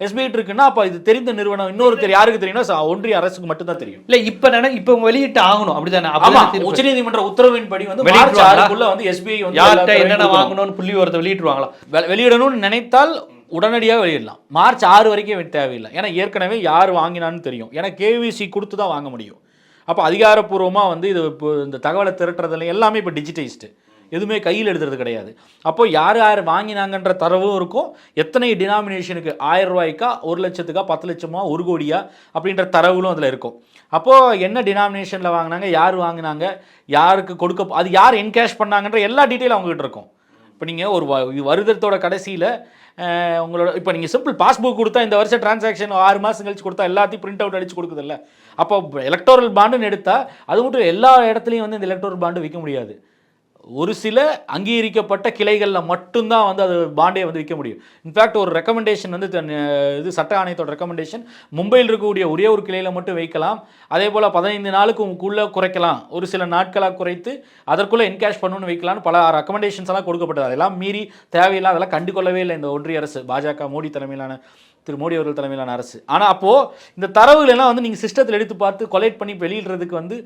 B: எஸ்பிஐட்டு இருக்குன்னா அப்போ இது தெரிந்த நிறுவனம் இன்னொருத்தர் யாருக்கு தெரியும்னா ஒன்றிய அரசுக்கு மட்டும்தான் தெரியும்.
A: இல்ல இப்ப நினை இப்ப வெளியிட்டு ஆகணும் அப்படிதானே?
B: ஆமா
A: தீர்ப்பு.
B: உச்சநீதிமன்ற உத்தரவின்படி வந்து மார்ச்? ஆறுக்குள்ள வந்து எஸ்பிஐ வந்து
A: என்னென்ன வாங்கணும்னு புள்ளி வரத்தை வெளியிட்டுருவாங்களா?
B: வெளியிடணும்னு நினைத்தால் உடனடியாக வெளியிடலாம். மார்ச் ஆறு வரைக்கும் தேவையில்லை. ஏன்னா ஏற்கனவே யார் வாங்கினான்னு தெரியும். ஏன்னா கேவிசி கொடுத்து தான் வாங்க முடியும். அப்போ அதிகாரப்பூர்வமாக வந்து இது இப்போ இந்த தகவலை திரட்டுறதுல எல்லாமே இப்போ டிஜிட்டைஸ்டு எதுவுமே கையில் எழுதுறது கிடையாது. அப்போ யார் யார் வாங்கினாங்கன்ற தரவும் இருக்கும். எத்தனை டினாமினேஷனுக்கு ஆயிரம் ரூபாய்க்கா ஒரு லட்சத்துக்கா பத்து லட்சமா ஒரு கோடியா அப்படின்ற தரவுகளும் அதில் இருக்கும். அப்போது என்ன டினாமினேஷனில் வாங்கினாங்க யார் வாங்கினாங்க யாருக்கு கொடுக்க அது யார் என்கேஷ் பண்ணாங்கன்ற எல்லா டீட்டெயிலும் அவங்ககிட்ட இருக்கும். இப்போ நீங்கள் ஒரு வ- கடைசியில் உங்களோட இப்போ நீங்கள் சிம்பிள் பாஸ்புக் கொடுத்தா இந்த வருஷம் டிரான்சாக்ஷன் ஆறு மாதம் கழிச்சு கொடுத்தா எல்லாத்தையும் பிரிண்ட் அவுட் அடிச்சு கொடுக்குதுல்ல. அப்போ எலக்டோரல் பாண்டுன்னு எடுத்தால் அது மட்டும் எல்லா இடத்துலையும் வந்து இந்த எலக்டோரல் பாண்டு விற்க முடியாது. ஒரு சில அங்கீகரிக்கப்பட்ட கிளைகளில் மட்டும்தான் வந்து அது பாண்டே வந்து விற்க முடியும். இன்ஃபேக்ட் ஒரு ரெக்கமெண்டேஷன் வந்து இது சட்ட ஆணையத்தோட ரெக்கமெண்டேஷன் மும்பையில் இருக்கக்கூடிய ஒரே ஒரு கிளையில் மட்டும் வைக்கலாம். அதே போல் பதினைந்து நாளுக்கு உங்களுக்குள்ளே குறைக்கலாம். ஒரு சில நாட்களாக குறைத்து அதற்குள்ளே என்கேஷ் பண்ணணும்னு வைக்கலாம்னு பல ரெக்கமெண்டேஷன்ஸ் எல்லாம் கொடுக்கப்பட்டது. அதெல்லாம் மீறி தேவையில்லாம் அதெல்லாம் கண்டுகொள்ளவே இல்லை இந்த ஒன்றிய அரசு பாஜக மோடி தலைமையிலான திரு மோடி அவர்கள் தலைமையிலான அரசு. ஆனால் அப்போது இந்த தரவுகள் எல்லாம் வந்து நீங்கள் சிஸ்டத்தில் எடுத்து பார்த்து கொலெக்ட் பண்ணி வெளியிடுறதுக்கு வந்து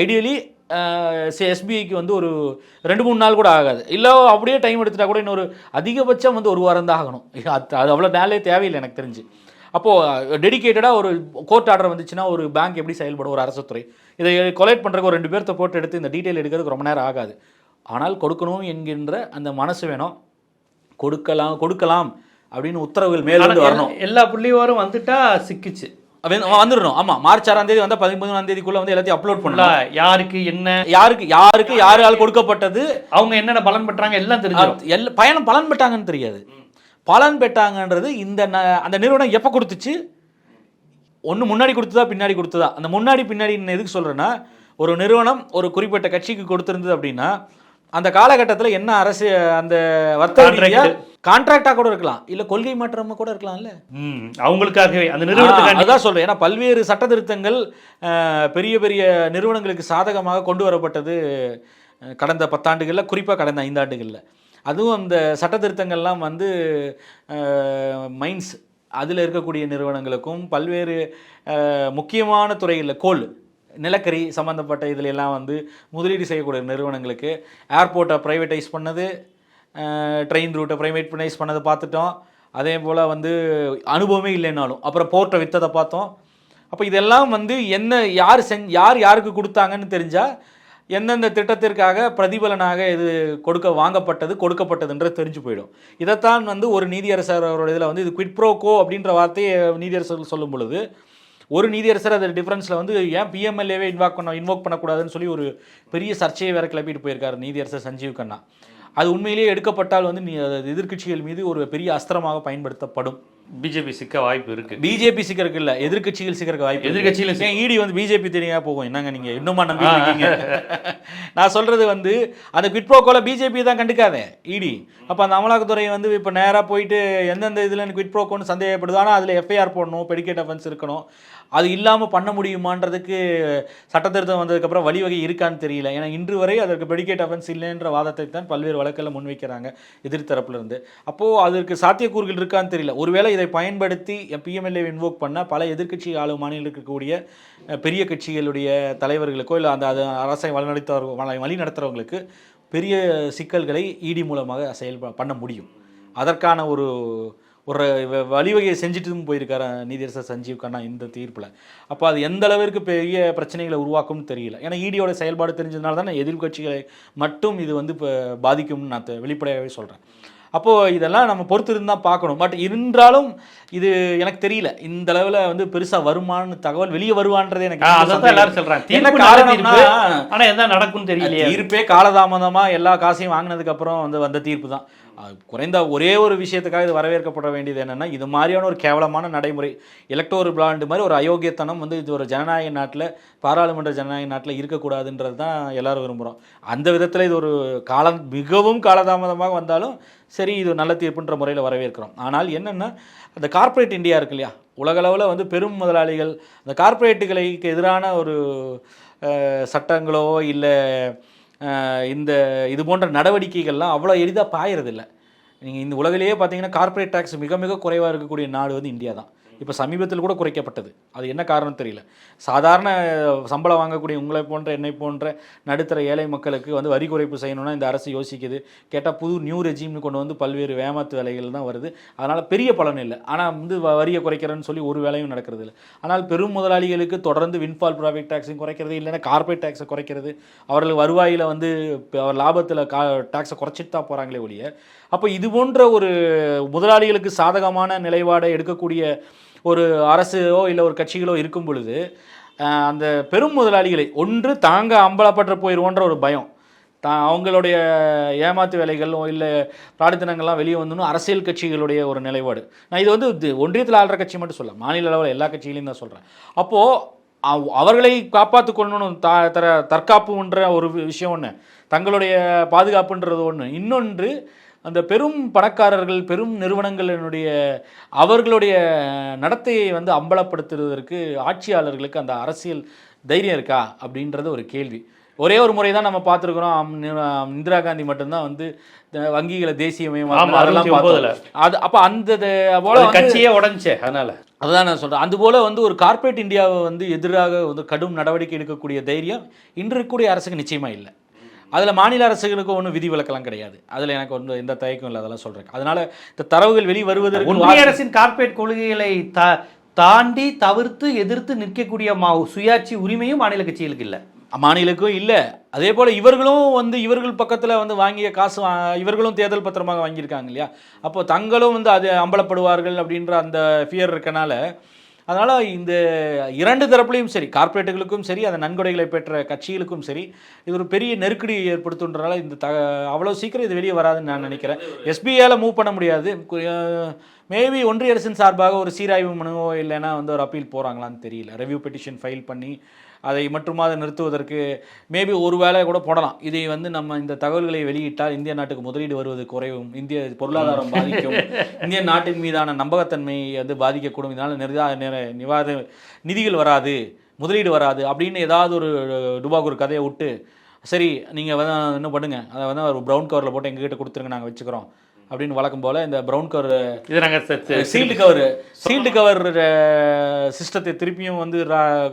B: ஐடியலி எஸ்பிஐக்கு வந்து ஒரு ரெண்டு மூணு நாள் கூட ஆகாது. இல்லை அப்படியே டைம் எடுத்துட்டா கூட இன்னொரு அதிகபட்சம் வந்து ஒரு வாரம் தான் ஆகணும். அது அது அவ்வளோ நாளே தேவையில்லை எனக்கு தெரிஞ்சு. அப்போது டெடிகேட்டடாக ஒரு கோர்ட் ஆர்டர் வந்துச்சுன்னா ஒரு பேங்க் எப்படி செயல்படும்? ஒரு அரசுத்துறை இதை கொலைட் பண்ணுறக்கு ஒரு ரெண்டு பேர்த்த போட்டு எடுத்து இந்த டீட்டெயில் எடுக்கிறதுக்கு ரொம்ப நேரம் ஆகாது. ஆனால் கொடுக்கணும் என்கின்ற அந்த மனசு வேணும். கொடுக்கலாம் கொடுக்கலாம் அப்படின்னு உத்தரவுகள்
A: ஆனா
B: வரணும்.
A: எல்லா புள்ளிவாரும் வந்துட்டா சிக்கிச்சு.
B: வந்துடணும். ஆமா மார்ச் ஆறாம் தேதி வந்து பதிமூணாம் தேதிக்குள்ள வந்து எல்லாத்தையும் அப்லோட் பண்ணலாம்
A: யாருக்கு என்ன?
B: யாருக்கு யாருக்கு யாரால் கொடுக்கப்பட்டது?
A: அவங்க என்னென்ன பலன் பெற்றாங்க எல்லாம்
B: எல்லா பயணம் பலன் பெற்றாங்கன்னு தெரியாது. பலன் பெற்றாங்கன்றது இந்த அந்த நிறுவனம் எப்போ கொடுத்துச்சு? ஒன்று முன்னாடி கொடுத்ததா பின்னாடி கொடுத்ததா? அந்த முன்னாடி பின்னாடி எதுக்கு சொல்கிறேன்னா ஒரு நிறுவனம் ஒரு குறிப்பிட்ட கட்சிக்கு கொடுத்துருந்தது அப்படின்னா அந்த காலகட்டத்தில் என்ன அரசு அந்த வர்த்தக. கான்ட்ராக்டாக கூட இருக்கலாம். இல்லை கொள்கை மாற்றமாக கூட இருக்கலாம்ல?
A: ம், அவங்களுக்காகவே அந்த
B: ஆ,
A: நிறுவனத்துக்காண்டி
B: அதான் சொல்றேன். ஏன்னா பல்வேறு சட்ட திருத்தங்கள் பெரிய பெரிய நிறுவனங்களுக்கு சாதகமாக கொண்டு வரப்பட்டது கடந்த பத்தாண்டுகளில் குறிப்பாக கடந்த ஐந்தாண்டுகளில். அதுவும் அந்த சட்ட திருத்தங்கள்லாம் வந்து மைன்ஸ் அதில் இருக்கக்கூடிய நிறுவனங்களுக்கும் பல்வேறு முக்கியமான துறைகளில் கோல் நிலக்கரி சம்மந்தப்பட்ட இதில் எல்லாம் வந்து முதலீடு செய்யக்கூடிய நிறுவனங்களுக்கு ஏர்போர்ட்டை ப்ரைவேட்டைஸ் பண்ணது ட்ரெயின் ரூட்டை ப்ரைவேட்டைஸ் பண்ணதை பார்த்துட்டோம். அதே போல் வந்து அனுபவமே இல்லைனாலும் அப்புறம் போர்ட்டை விற்றதை பார்த்தோம். அப்போ இதெல்லாம் வந்து என்ன யார் செஞ் யார் யாருக்கு கொடுத்தாங்கன்னு தெரிஞ்சால் எந்தெந்த திட்டத்திற்காக பிரதிபலனாக இது கொடுக்க வாங்கப்பட்டது கொடுக்கப்பட்டதுன்றது தெரிஞ்சு போயிடும். இதைத்தான் வந்து ஒரு நீதியரசர் அவரோட இதில் வந்து இது குவிட் ப்ரோ கோ அப்படின்ற வார்த்தையை நீதியரசர்கள் சொல்லும் பொழுது ஒரு நீதியரசர் அது டிஃபரன்ஸில் வந்து ஏன் பிஎம்எல்ஏவே இன்வாக் பண்ண இன்வோக் பண்ணக்கூடாதுன்னு சொல்லி ஒரு பெரிய சர்ச்சையை வேற கிளப்பிட்டு போயிருக்காரு நீதியரசர் சஞ்சீவ் கண்ணா. அது உண்மையிலேயே எடுக்கப்பட்டால் வந்து நீ அது எதிர்க்கட்சிகள் மீது ஒரு பெரிய அஸ்திரமாக பயன்படுத்தப்படும்.
A: பிஜேபி சிக்க வாய்ப்பு இருக்கு.
B: பிஜேபி சிக்கருக்கு இல்ல எதிர்க்கட்சிகள் சிக்கருக்கு வாய்ப்பு
A: எதிர்க்கட்சிகள்
B: ஏன் இடி வந்து பிஜேபி தெரியா போகும்? என்னங்க நீங்க இன்னுமா நம்பி நான் சொல்றது வந்து அந்த குவிட் பிஜேபி தான் கண்டுக்காதே இடி அப்ப அந்த அமலாக்கத்துறை வந்து இப்ப நேரா போயிட்டு எந்தெந்த இதுல குவிட் ப்ரோக்கோன்னு சந்தேகப்படுது. ஆனா அதுல எஃப்ஐஆர் போடணும் பெடிகேட் அஃபென்ஸ் இருக்கணும். அது இல்லாமல் பண்ண முடியுமான்றதுக்கு சட்டத்திருத்தம் வந்ததுக்கப்புறம் வழிவகை இருக்கான்னு தெரியல. ஏன்னா இன்று வரை அதற்கு பெடிகேட் அஃபென்ஸ் இல்லைன்ற வாதத்தை தான் பல்வேறு வழக்கில் முன்வைக்கிறாங்க எதிர்த்தரப்புலேருந்து அப்போது அதற்கு சாத்தியக்கூறுகள் இருக்கான்னு தெரியல. ஒருவேளை இதை பயன்படுத்தி பிஎம்எல்ஏ இன்வோக் பண்ண பல எதிர்கட்சி ஆளும் மாநிலம் இருக்கக்கூடிய பெரிய கட்சிகளுடைய தலைவர்களுக்கோ இல்லை அந்த அது அரசை வழிநடத்தவர் வழி- நடத்துகிறவங்களுக்கு பெரிய சிக்கல்களை இடி மூலமாக செயல் பண்ண முடியும். அதற்கான ஒரு ஒரு வழிவகையை செஞ்சுட்டும் போயிருக்காரு நீதியரசர் சஞ்சீவ் கண்ணா இந்த தீர்ப்பில். அப்போ அது எந்த அளவிற்கு பெரிய பிரச்சனைகளை உருவாக்கும்னு தெரியல. ஏன்னா ஈடியோட செயல்பாடு தெரிஞ்சதுனால தான் எதிர்க்கட்சிகளை மட்டும் இது வந்து இப்போ பாதிக்கும்னு நான் வெளிப்படையாகவே சொல்கிறேன் அப்போது இதெல்லாம் நம்ம பொறுத்து இருந்தால் பார்க்கணும். பட் இருந்தாலும் இது எனக்கு தெரியல. இந்த அளவில் வந்து பெருசாக வருமானு தகவல் வெளியே வருவான்றதே எனக்கு
A: அதான். எல்லாரும் சொல்றாங்க.
B: என்ன
A: தீர்ப்பு நல்ல
B: காரணம்னா
A: தீர்ப்பு. ஆனா என்ன நடக்கும்னு தெரியலையே.
B: தீர்ப்பே காலதாமதமா எல்லா காசையும் வாங்கினதுக்கு அப்புறம் வந்து வந்த தீர்ப்பு தான் குறைந்த ஒரே ஒரு விஷயத்துக்காக இது வரவேற்கப்பட வேண்டியது என்னென்னா இது மாதிரியான ஒரு கேவலமான நடைமுறை. எலக்டோர் பிளாண்டு மாதிரி ஒரு அயோக்கியத்தனம் வந்து இது ஒரு ஜனநாயக நாட்டில் பாராளுமன்ற ஜனநாயக நாட்டில் இருக்கக்கூடாதுன்றது தான் எல்லோரும் விரும்புகிறோம் அந்த விதத்தில் இது ஒரு காலம் மிகவும் காலதாமதமாக வந்தாலும் சரி இது நல்ல தீர்ப்புன்ற முறையில் வரவேற்கிறோம். ஆனால் என்னென்னா அந்த கார்ப்பரேட் இந்தியா இருக்கு இல்லையா? உலகளவில் வந்து பெரும் முதலாளிகள் அந்த கார்ப்பரேட்டுகளுக்கு எதிரான ஒரு சட்டங்களோ இல்லை இந்த இது போன்ற நடவடிக்கைகள்லாம் அவ்வளோ எளிதாக பாயறதில்லை. நீங்கள் இந்த உலகிலேயே பார்த்தீங்கன்னா கார்ப்பரேட் டேக்ஸ் மிக மிக குறைவாக இருக்கக்கூடிய நாடு வந்து இந்தியா தான் இப்போ சமீபத்தில் கூட குறைக்கப்பட்டது. அது என்ன காரணம் தெரியல. சாதாரண சம்பளம் வாங்கக்கூடிய உங்களை போன்ற என்னை போன்ற நடுத்தர ஏழை மக்களுக்கு வந்து வரி குறைப்பு செய்யணும்னா இந்த அரசு யோசிக்குது. கேட்டால் புது நியூ ரெஜிம்னு கொண்டு வந்து பல்வேறு வேமாத்து வேலைகள் தான் வருது. அதனால் பெரிய பலன் இல்லை. ஆனால் வந்து வரியை குறைக்கிறேன்னு சொல்லி ஒரு வேலையும் நடக்கிறது இல்லை ஆனால் பெரும் முதலாளிகளுக்கு தொடர்ந்து வின்ஃபால் ப்ராஃபிட் டேக்ஸையும் குறைக்கிறது இல்லைன்னா கார்பரேட் டேக்ஸை குறைக்கிறது. அவர்கள் வருவாயில் வந்து அவர் லாபத்தில் கா டேக்ஸை குறைச்சிட்டு தான் போகிறாங்களே ஒழிய. அப்போ இது போன்ற ஒரு முதலாளிகளுக்கு சாதகமான நிலைப்பாடை எடுக்கக்கூடிய ஒரு அரசோ இல்லை ஒரு கட்சிகளோ இருக்கும் பொழுது அந்த பெரும் முதலாளிகளை ஒன்று தாங்க அம்பலப்பட்டு போயிடுவோன்ற ஒரு பயம். தா அவங்களுடைய ஏமாத்து வேலைகளோ இல்லை பிரார்த்தனங்கள்லாம் வெளியே வந்தணும் அரசியல் கட்சிகளுடைய ஒரு நிலைப்பாடு. நான் இது வந்து ஒன்றியத்தில் ஆள்ற கட்சி மட்டும் சொல்ல மாநில அளவில் எல்லா கட்சிகளையும் தான் சொல்கிறேன் அப்போது அவ்- அவர்களை காப்பாற்றி கொள்ளணும் த தர தற்காப்புன்ற ஒரு வி- விஷயம் ஒன்று தங்களுடைய பாதுகாப்புன்றது ஒன்று இன்னொன்று அந்த பெரும் பணக்காரர்கள் பெரும் நிறுவனங்களினுடைய அவர்களுடைய நடத்தையை வந்து அம்பலப்படுத்துவதற்கு ஆட்சியாளர்களுக்கு அந்த அரசியல் தைரியம் இருக்கா அப்படின்றது ஒரு கேள்வி. ஒரே ஒரு முறை தான் நம்ம பார்த்துருக்குறோம். இந்திரா காந்தி மட்டும்தான் வந்து வங்கிகளை தேசியமயம் அதெல்லாம்
A: 69
B: பார்த்தோம். அது அப்போ அந்த போல
A: அது கட்சியே உடஞ்சே அதனால.
B: அதுதான் நான் சொல்கிறேன் அதுபோல் வந்து ஒரு கார்ப்பரேட் இந்தியாவை வந்து எதிராக வந்து கடும் நடவடிக்கை எடுக்கக்கூடிய தைரியம் இன்று இருக்கக்கூடிய அரசுக்கு நிச்சயமாக இல்லை. அதில் மாநில அரசுகளுக்கு ஒன்றும் விதி விலக்கெல்லாம் கிடையாது. அதில் எனக்கு ஒன்றும் எந்த தயக்கம் இல்லை அதெல்லாம் சொல்கிறேன் அதனால இந்த தரவுகள் வெளி வருவதற்கு
A: அரசின் கார்ப்பரேட் கொள்கைகளை தா தாண்டி தவிர்த்து எதிர்த்து நிற்கக்கூடிய மா சுயாட்சி உரிமையும் மாநில கட்சிகளுக்கு இல்லை.
B: மாநிலக்கும் இல்லை. அதே போல் இவர்களும் வந்து இவர்கள் பக்கத்தில் வந்து வாங்கிய காசு இவர்களும் தேர்தல் பத்திரமாக வாங்கியிருக்காங்க இல்லையா? அப்போ தங்களும் வந்து அது அம்பலப்படுவார்கள் அப்படின்ற அந்த ஃபியர் இருக்கனால அதனால் இந்த இரண்டு தரப்புலையும் சரி கார்ப்பரேட்டுகளுக்கும் சரி அந்த நன்கொடைகளை பெற்ற கட்சிகளுக்கும் சரி இது ஒரு பெரிய நெருக்கடி ஏற்படுத்துன்றனால இந்த த அவ்வளோ சீக்கிரம் இது வெளியே வராதுன்னு நான் நினைக்கிறேன். எஸ்பிஐயால் மூவ் பண்ண முடியாது. மேபி ஒன்றிய அரசின் சார்பாக ஒரு சீராய்வு மனுவோ இல்லைன்னா வந்து ஒரு அப்பீல் போகிறாங்களான்னு தெரியல. ரெவ்யூ பெட்டிஷன் ஃபைல் பண்ணி அதை மட்டுமாத நிறுத்துவதற்கு மேபி ஒரு வேலையை கூட போடலாம். இதை வந்து நம்ம இந்த தகவல்களை வெளியிட்டால் இந்திய நாட்டுக்கு முதலீடு வருவது குறையும் இந்திய பொருளாதாரம் பாதிக்கும் இந்திய நாட்டின் மீதான நம்பகத்தன்மை வந்து பாதிக்கக்கூடும். இதனால் நிர்தா நிற- நிவாத நிதிகள் வராது முதலீடு வராது அப்படின்னு ஏதாவது ஒரு டுபாக் ஒரு கதையை விட்டு சரி நீங்கள் வந்து என்ன பண்ணுங்கள் அதை வந்து ஒரு ப்ரௌன் கவரில் போட்டு எங்ககிட்ட கொடுத்துருங்க நாங்கள் வச்சுக்கிறோம். அப்படின்னு வழக்கம் போல் இந்த ப்ரௌன் கவர்
A: இது நாங்கள்
B: சீல்டு கவர் சீல்டு கவர் சிஸ்டத்தை திருப்பியும் வந்து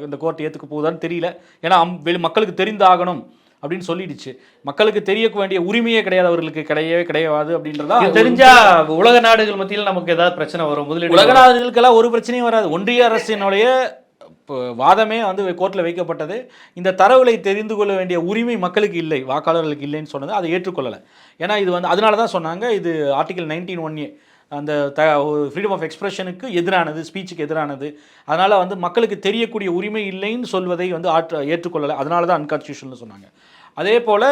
B: இந்த கோர்ட் ஏற்றுக்க போகுதான்னு தெரியல. ஏன்னா அம்- வெளி மக்களுக்கு தெரிந்தாகணும் அப்படின்னு சொல்லிடுச்சு. மக்களுக்கு தெரிய வேண்டிய உரிமையே கிடையாது அவர்களுக்கு கிடையவே கிடையாது அப்படின்றதா
A: தெரிஞ்சா உலக நாடுகள் மத்தியில் நமக்கு ஏதாவது பிரச்சனை வரும்? முதலீடு
B: உலக நாடுகளுக்கெல்லாம் ஒரு பிரச்சனையும் வராது. ஒன்றிய அரசினுடைய வாதமே வந்து கோர்ட்டில் வைக்கப்பட்டது. இந்த தரவுகளை தெரிந்து கொள்ள வேண்டிய உரிமை மக்களுக்கு இல்லை. வாக்காளர்களுக்கு இல்லைன்னு சொன்னது. அதை ஏற்றுக்கொள்ளலை. ஏன்னா இது வந்து அதனால தான் சொன்னாங்க இது ஆர்டிகல் நைன்டீன் ஒன் ஏ. அந்த த ஃப்ரீடம் ஆஃப் எக்ஸ்பிரஷனுக்கு எதிரானது ஸ்பீச்சுக்கு எதிரானது. அதனால் வந்து மக்களுக்கு தெரியக்கூடிய உரிமை இல்லைன்னு சொல்வதை வந்து ஆற்ற ஏற்றுக்கொள்ளலை. அதனால தான் அன்கான்ஸ்டியூஷன் சொன்னாங்க. அதே போல்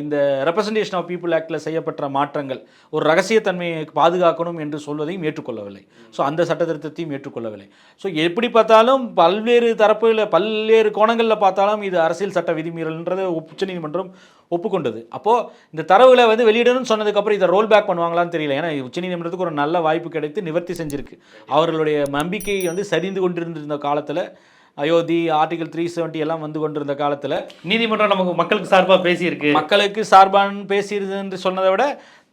B: இந்த ரெப்ரசன்டேஷன் ஆஃப் பீப்புள் ஆக்டில் செய்யப்பட்ட மாற்றங்கள் ஒரு ரகசியத்தன்மையை பாதுகாக்கணும் என்று சொல்வதையும் ஏற்றுக்கொள்ளவில்லை. ஸோ அந்த சட்ட திருத்தத்தையும் ஏற்றுக்கொள்ளவில்லை. ஸோ எப்படி பார்த்தாலும் பல்வேறு தரப்புல பல்வேறு கோணங்களில் பார்த்தாலும் இது அரசியல் சட்ட விதிமீறல்ன்றதை உச்சநீதிமன்றம் ஒப்புக்கொண்டது. அப்போது இந்த தரவுகளை வந்து வெளியிடணும்னு சொன்னதுக்கப்புறம் இதை ரோல் பேக் பண்ணுவாங்களான்னு தெரியல. ஏன்னா உச்சநீதிமன்றத்துக்கு ஒரு நல்ல வாய்ப்பு கிடைத்து நிவர்த்தி செஞ்சிருக்கு. அவர்களுடைய நம்பிக்கை வந்து சரிந்து கொண்டிருந்த காலத்தில் அயோத்தி ஆர்டிகல் த்ரீ எல்லாம் வந்து கொண்டிருந்த காலத்தில்
A: நீதிமன்றம் நமக்கு மக்களுக்கு சார்பாக பேசியிருக்கு.
B: மக்களுக்கு சார்பான் பேசியிருது என்று சொன்னதை விட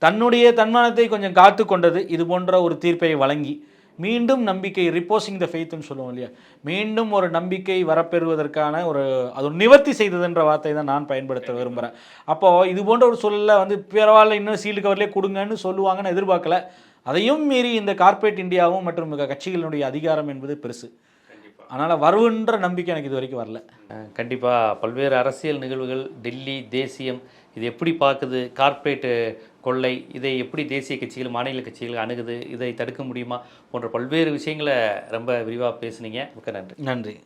B: தன்னுடைய தன்மானத்தை கொஞ்சம் காத்து கொண்டது இது போன்ற ஒரு தீர்ப்பை வழங்கி மீண்டும் நம்பிக்கை ரிப்போசிங் த ஃபெய்த்னு சொல்லுவோம் இல்லையா? மீண்டும் ஒரு நம்பிக்கை வரப்பெறுவதற்கான ஒரு அது நிவர்த்தி செய்ததுன்ற வார்த்தை தான் நான் பயன்படுத்த விரும்புகிறேன் அப்போது இது போன்ற ஒரு சூழலில் வந்து பரவாயில்ல இன்னும் சீல்டு கவர்லேயே கொடுங்கன்னு சொல்லுவாங்கன்னு எதிர்பார்க்கல. அதையும் மீறி இந்த கார்ப்பரேட் இந்தியாவும் மற்றும் மிக கட்சிகளினுடைய அதிகாரம் என்பது பெருசு. அதனால் வருவன்ற நம்பிக்கை எனக்கு இது வரைக்கும் வரல.
A: அஹ் கண்டிப்பா. பல்வேறு அரசியல் நிகழ்வுகள் டெல்லி தேசியம் இது எப்படி பார்க்குது? கார்ப்பரேட் கொள்ளை இதை எப்படி தேசிய கட்சிகள் மாநில கட்சிகள் அணுகுது? இதை தடுக்க முடியுமா? போன்ற பல்வேறு விஷயங்களை ரொம்ப விரிவாக பேசுனீங்க. மிக்க நன்றி.
B: நன்றி.